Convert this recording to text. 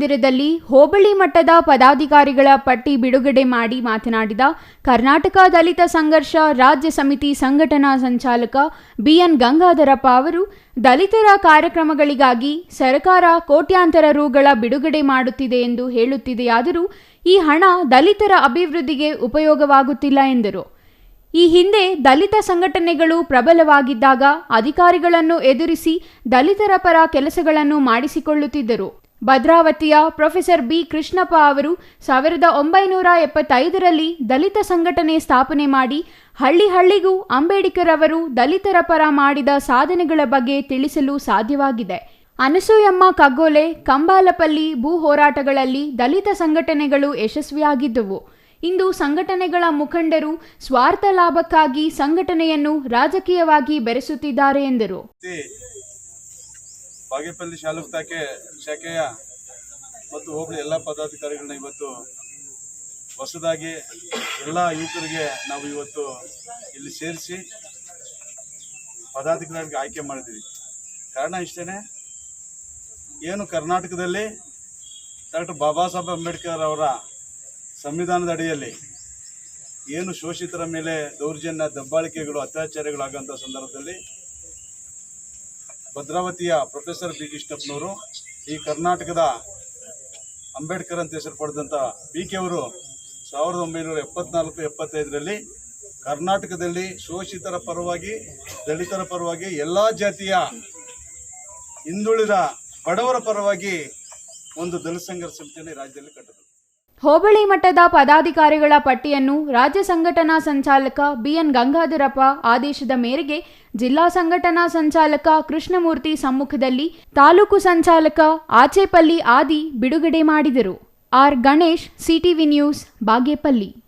ಮಂದಿರದಲ್ಲಿ ಹೋಬಳಿ ಮಟ್ಟದ ಪದಾಧಿಕಾರಿಗಳ ಪಟ್ಟಿ ಬಿಡುಗಡೆ ಮಾಡಿ ಮಾತನಾಡಿದ ಕರ್ನಾಟಕ ದಲಿತ ಸಂಘರ್ಷ ರಾಜ್ಯ ಸಮಿತಿ ಸಂಘಟನಾ ಸಂಚಾಲಕ ಬಿಎನ್ ಗಂಗಾಧರಪ್ಪ ಅವರು, ದಲಿತರ ಕಾರ್ಯಕ್ರಮಗಳಿಗಾಗಿ ಸರ್ಕಾರ ಕೋಟ್ಯಾಂತರ ರುಗಳ ಬಿಡುಗಡೆ ಮಾಡುತ್ತಿದೆ ಎಂದು ಹೇಳುತ್ತಿದೆಯಾದರೂ ಈ ಹಣ ದಲಿತರ ಅಭಿವೃದ್ಧಿಗೆ ಉಪಯೋಗವಾಗುತ್ತಿಲ್ಲ ಎಂದರು. ಈ ಹಿಂದೆ ದಲಿತ ಸಂಘಟನೆಗಳು ಪ್ರಬಲವಾಗಿದ್ದಾಗ ಅಧಿಕಾರಿಗಳನ್ನು ಎದುರಿಸಿ ದಲಿತರ ಪರ ಕೆಲಸಗಳನ್ನು ಮಾಡಿಸಿಕೊಳ್ಳುತ್ತಿದ್ದರು. ಭದ್ರಾವತಿಯ ಪ್ರೊಫೆಸರ್ ಬಿ. ಕೃಷ್ಣಪ್ಪ ಅವರು ಸಾವಿರದ ಒಂಬೈನೂರ ಎಪ್ಪತ್ತೈದರಲ್ಲಿ ದಲಿತ ಸಂಘಟನೆ ಸ್ಥಾಪನೆ ಮಾಡಿ ಹಳ್ಳಿ ಹಳ್ಳಿಗೂ ಅಂಬೇಡ್ಕರ್ ಅವರು ದಲಿತರ ಪರ ಮಾಡಿದ ಸಾಧನೆಗಳ ಬಗ್ಗೆ ತಿಳಿಸಲು ಸಾಧ್ಯವಾಗಿದೆ. ಅನಸೂಯಮ್ಮ ಕಗ್ಗೋಲೆ, ಕಂಬಾಲಪಲ್ಲಿ ಭೂ ಹೋರಾಟಗಳಲ್ಲಿ ದಲಿತ ಸಂಘಟನೆಗಳು ಯಶಸ್ವಿಯಾಗಿದ್ದವು. ಇಂದು ಸಂಘಟನೆಗಳ ಮುಖಂಡರು ಸ್ವಾರ್ಥ ಲಾಭಕ್ಕಾಗಿ ಸಂಘಟನೆಯನ್ನು ರಾಜಕೀಯವಾಗಿ ಬೆರೆಸುತ್ತಿದ್ದಾರೆ ಎಂದರು. ಬಾಗೇಪಲ್ಲಿ ಶಾಲೂಕ್ ತಾಕೆ ಶಾಖೆಯ ಮತ್ತು ಹೋಬಳಿ ಎಲ್ಲ ಪದಾಧಿಕಾರಿಗಳನ್ನ ಇವತ್ತು ಹೊಸದಾಗಿ ಎಲ್ಲ ಯುವಕರಿಗೆ ನಾವು ಇವತ್ತು ಇಲ್ಲಿ ಸೇರಿಸಿ ಪದಾಧಿಕಾರಿಗಳಿಗೆ ಆಯ್ಕೆ ಮಾಡಿದ್ದೀವಿ. ಕಾರಣ ಇಷ್ಟೇ ಏನು ಕರ್ನಾಟಕದಲ್ಲಿ ಡಾಕ್ಟರ್ ಬಾಬಾ ಸಾಹೇಬ್ ಅಂಬೇಡ್ಕರ್ ಅವರ ಸಂವಿಧಾನದ ಅಡಿಯಲ್ಲಿ ಏನು ಶೋಷಿತರ ಮೇಲೆ ದೌರ್ಜನ್ಯ, ದಬ್ಬಾಳಿಕೆಗಳು ಅತ್ಯಾಚಾರಗಳಾಗುವಂಥ ಸಂದರ್ಭದಲ್ಲಿ ಭದ್ರಾವತಿಯ ಪ್ರೊಫೆಸರ್ ಬಿ ಕೃಷ್ಣಪ್ಪನವರು, ಈ ಕರ್ನಾಟಕದ ಅಂಬೇಡ್ಕರ್ ಅಂತ ಹೆಸರು ಪಡೆದಂಥ ಬಿ ಕೆ ಅವರು ಸಾವಿರದ ಒಂಬೈನೂರ ಎಪ್ಪತ್ನಾಲ್ಕು, ಎಪ್ಪತ್ತೈದರಲ್ಲಿ ಕರ್ನಾಟಕದಲ್ಲಿ ಶೋಷಿತರ ಪರವಾಗಿ, ದಲಿತರ ಪರವಾಗಿ, ಎಲ್ಲ ಜಾತಿಯ ಹಿಂದುಳಿದ ಬಡವರ ಪರವಾಗಿ ಒಂದು ದಲಿತ ಸಂಘರ್ಷ ಸಮಿತಿಯನ್ನು ರಾಜ್ಯದಲ್ಲಿ ಕಟ್ಟಿದರು. ಹೋಬಳಿ ಮಟ್ಟದ ಪದಾಧಿಕಾರಿಗಳ ಪಟ್ಟಿಯನ್ನು ರಾಜ್ಯ ಸಂಘಟನಾ ಸಂಚಾಲಕ ಬಿಎನ್ ಗಂಗಾಧರಪ್ಪ ಆದೇಶದ ಮೇರೆಗೆ ಜಿಲ್ಲಾ ಸಂಘಟನಾ ಸಂಚಾಲಕ ಕೃಷ್ಣಮೂರ್ತಿ ಸಮ್ಮುಖದಲ್ಲಿ ತಾಲೂಕು ಸಂಚಾಲಕ ಆಚೇಪಲ್ಲಿ ಆದಿ ಬಿಡುಗಡೆ ಮಾಡಿದರು. R. Ganesh, CTV news, Bagepalli.